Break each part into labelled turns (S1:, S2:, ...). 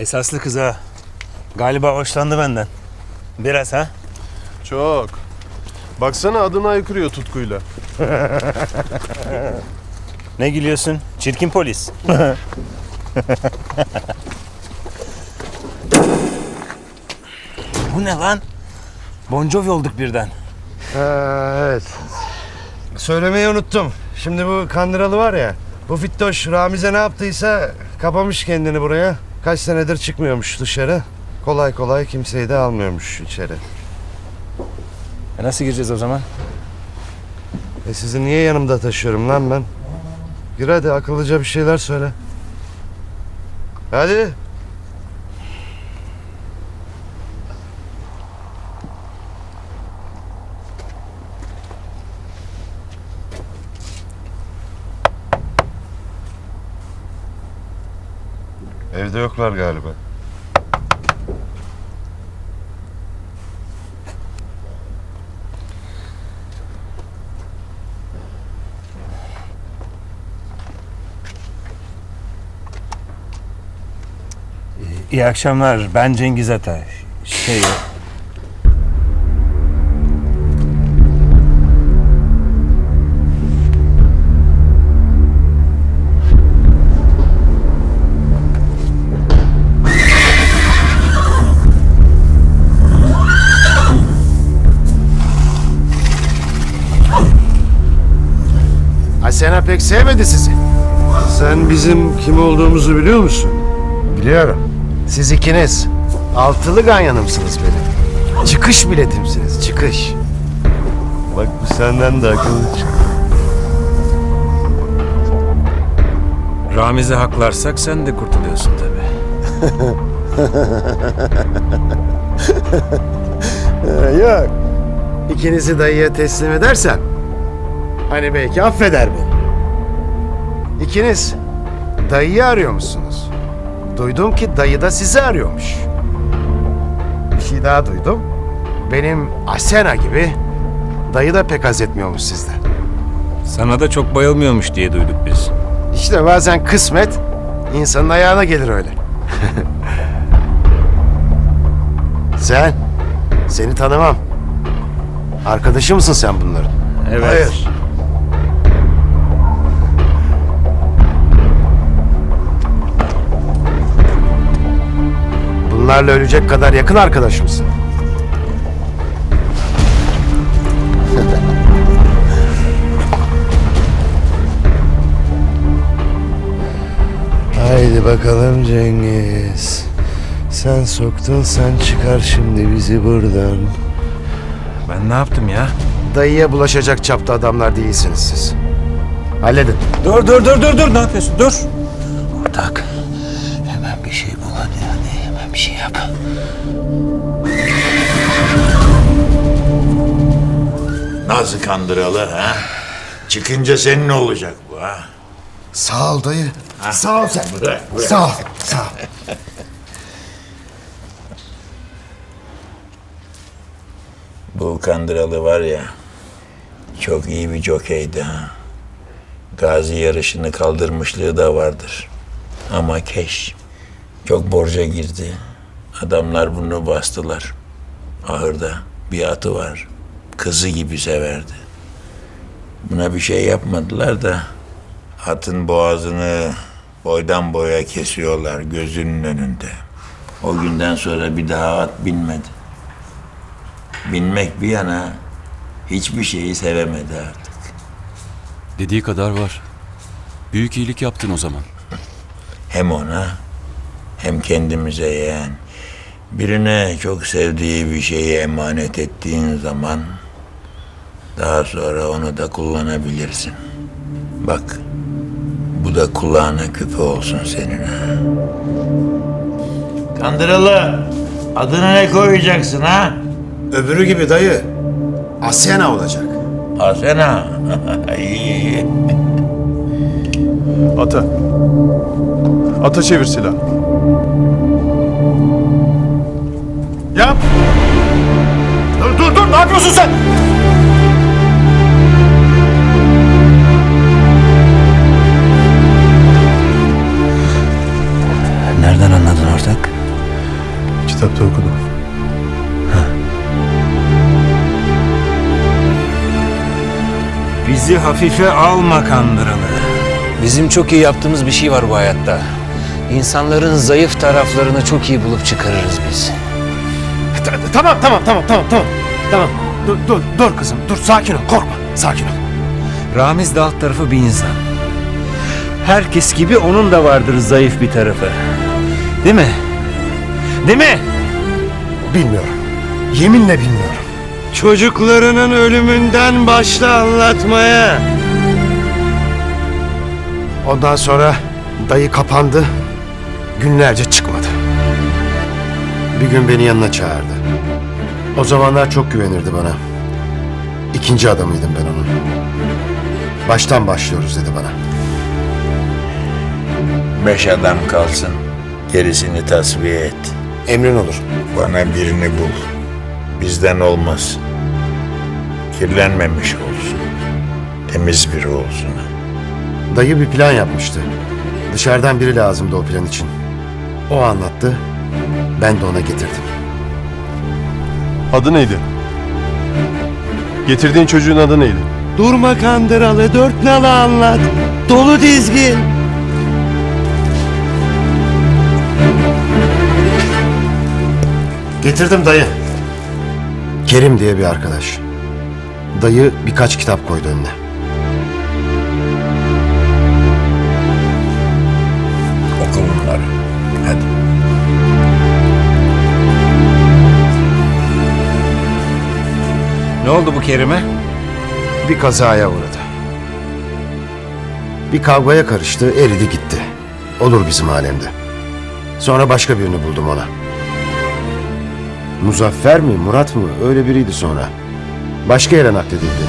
S1: Esaslı kız ha. Galiba hoşlandı benden. Biraz ha?
S2: Çok. Baksana adını aykırıyor tutkuyla.
S1: Ne gülüyorsun? Çirkin polis. Bu ne lan? Bon Jovi olduk birden.
S3: Ha, evet. Söylemeyi unuttum. Şimdi bu kandıralı var ya. Bu Fittoş Ramiz'e ne yaptıysa kapamış kendini buraya. Kaç senedir çıkmıyormuş dışarı. Kolay kolay kimseyi de almıyormuş içeri.
S1: E nasıl gireceğiz o zaman?
S3: E sizi niye yanımda taşıyorum lan ben? Gir hadi akıllıca bir şeyler söyle. Hadi. Yoklar galiba.
S1: İyi akşamlar. Ben Cengiz Atay. Şey...
S4: pek sevmedi sizi.
S3: Sen bizim kim olduğumuzu biliyor musun?
S4: Biliyorum. Siz ikiniz altılı ganyanımsınız benim. Çıkış biletimsiniz, çıkış.
S3: Bak bu senden de akıllı çıktı.
S1: Ramiz'i haklarsak sen de kurtuluyorsun tabii.
S4: Yok. İkinizi dayıya teslim edersem hani belki affeder beni. İkiniz dayıyı arıyor musunuz? Duydum ki dayı da sizi arıyormuş. Bir şey daha duydum. Benim Asena gibi dayı da pek haz etmiyormuş sizden.
S1: Sana da çok bayılmıyormuş diye duyduk biz.
S4: İşte bazen kısmet insanın ayağına gelir öyle. Sen, seni tanımam. Arkadaşı mısın sen bunların?
S1: Evet.
S4: Hayır. Bunlarla ölecek kadar yakın arkadaş mısın?
S3: Haydi bakalım Cengiz. Sen soktun sen çıkar şimdi bizi buradan.
S1: Ben ne yaptım ya?
S4: Dayıya bulaşacak çapta adamlar değilsiniz siz. Halledin.
S1: Dur dur dur dur dur. Ne yapıyorsun? Dur. Ortak. Hemen bir şey bul bir şey yap.
S5: Nasıl kandıralı ha? Çıkınca senin ne olacak bu ha?
S4: Sağ ol dayı. Sağ ol sen. Sağ ol. Sağ ol.
S5: Bu kandıralı var ya, çok iyi bir jokeydi ha. Gazi yarışını kaldırmışlığı da vardır. Ama keş, çok borca girdi. Adamlar bunu bastılar. Ahırda bir atı var. Kızı gibi severdi. Buna bir şey yapmadılar da atın boğazını boydan boya kesiyorlar gözünün önünde. O günden sonra bir daha at binmedi. Binmek bir yana hiçbir şeyi sevemedi artık.
S6: Dediği kadar var. Büyük iyilik yaptın o zaman.
S5: Hem ona hem kendimize yeğen. Birine çok sevdiği bir şeyi emanet ettiğin zaman daha sonra onu da kullanabilirsin. Bak bu da kulağına küpe olsun senin ha. Kandıralı adını ne koyacaksın ha?
S4: Öbürü gibi dayı. Asena olacak.
S5: Asena. İyi.
S2: Ata. Ata çevir silah.
S4: yapıyorsun sen?
S1: Nereden anladın ortak? Kitapta okudum. Ha. Bizi hafife alma kandıralı. Bizim çok iyi yaptığımız bir şey var bu hayatta. İnsanların zayıf taraflarını çok iyi bulup çıkarırız biz.
S3: Ta- tamam tamam tamam tamam tamam. Tamam. Dur dur dur kızım. Dur sakin ol. Korkma. Sakin ol.
S1: Ramiz de alt tarafı bir insan. Herkes gibi onun da vardır zayıf bir tarafı. Değil mi? Değil mi?
S3: Bilmiyorum. Yeminle bilmiyorum. Çocuklarının ölümünden başla anlatmaya. Ondan sonra dayı kapandı. Günlerce çıkmadı. Bir gün beni yanına çağırdı. O zamanlar çok güvenirdi bana. İkinci adamıydım ben onun. Baştan başlıyoruz dedi bana.
S5: Beş adam kalsın. Gerisini tasfiye et.
S3: Emrin olur.
S5: Bana birini bul. Bizden olmaz. Kirlenmemiş olsun. Temiz biri olsun.
S3: Dayı bir plan yapmıştı. Dışarıdan biri lazımdı o plan için. O anlattı. Ben de ona getirdim.
S2: Adı neydi? Getirdiğin çocuğun adı neydi?
S3: Durma kandıralı dört nala anlat. Dolu dizgin. Getirdim dayı. Kerim diye bir arkadaş. Dayı birkaç kitap koydu önüne.
S1: Ne oldu bu Kerim'e?
S3: Bir kazaya uğradı. Bir kavgaya karıştı, eridi gitti. Olur bizim alemde. Sonra başka birini buldum ona. Muzaffer mi, Murat mı? Öyle biriydi sonra. Başka yere nakledildi.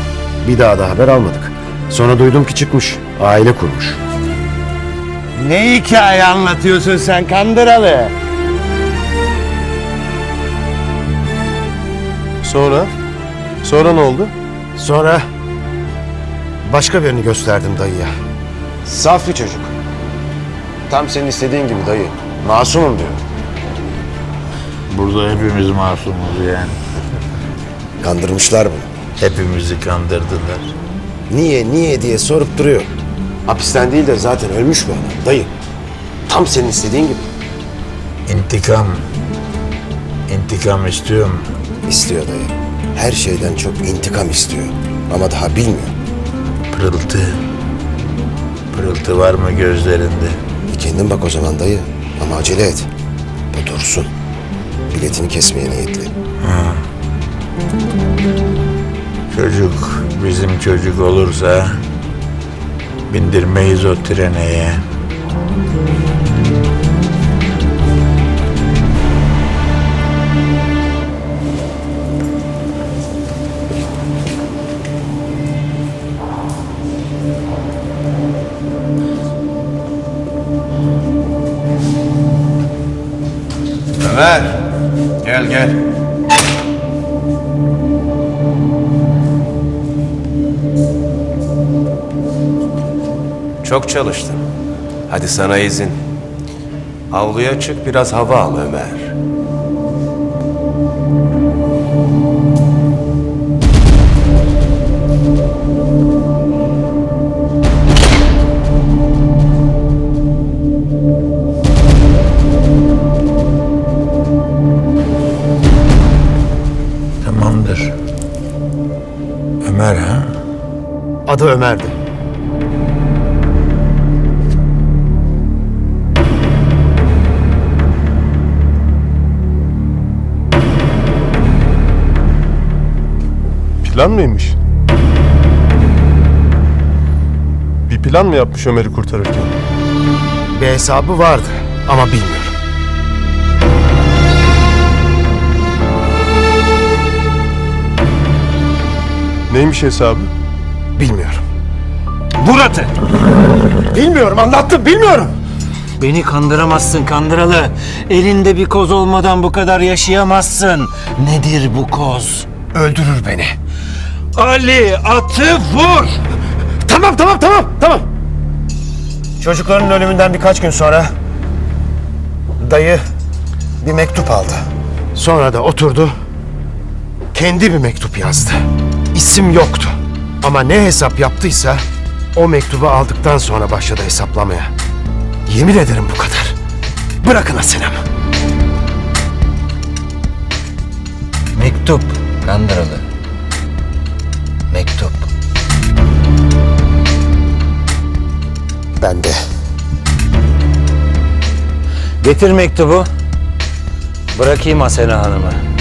S3: Bir daha da haber almadık. Sonra duydum ki çıkmış, aile kurmuş. Ne hikaye anlatıyorsun sen Kandıralı?
S2: Sonra? Sonra ne oldu?
S3: Sonra başka birini gösterdim dayıya. Saf bir çocuk. Tam senin istediğin gibi dayı. Masumum diyor.
S5: Burada hepimiz masumuz yani.
S3: Kandırmışlar bunu.
S5: Hepimizi kandırdılar.
S3: Niye niye diye sorup duruyor. Hapisten değil de zaten ölmüş bu adam dayı. Tam senin istediğin gibi.
S5: İntikam. İntikam istiyorum.
S3: İstiyor dayı. Her şeyden çok intikam istiyor. Ama daha bilmiyor.
S5: Pırıltı. Pırıltı var mı gözlerinde?
S3: Bir kendin bak o zaman dayı. Ama acele et. Bu dursun. Biletini kesmeye niyetli.
S5: Çocuk bizim çocuk olursa bindirmeyiz o treneye.
S1: Gel gel.
S7: Çok çalıştın. Hadi sana izin. Avluya çık biraz hava al Ömer.
S3: Adı Ömer'di.
S2: Plan mıymış? Bir plan mı yapmış Ömer'i kurtarırken?
S3: Bir hesabı vardı ama bilmiyorum.
S2: Neymiş hesabı?
S3: Bilmiyorum.
S1: Murat'ı.
S3: Bilmiyorum anlattım bilmiyorum.
S1: Beni kandıramazsın kandıralı. Elinde bir koz olmadan bu kadar yaşayamazsın. Nedir bu koz?
S3: Öldürür beni.
S1: Ali atı vur.
S3: Tamam tamam tamam tamam. Çocukların ölümünden birkaç gün sonra dayı bir mektup aldı. Sonra da oturdu. Kendi bir mektup yazdı. İsim yoktu. Ama ne hesap yaptıysa o mektubu aldıktan sonra başladı hesaplamaya. Yemin ederim bu kadar. Bırakın Asenam'ı.
S1: Mektup Kandıralı. Mektup.
S3: Ben de.
S1: Getir mektubu. Bırakayım Asena Hanım'ı.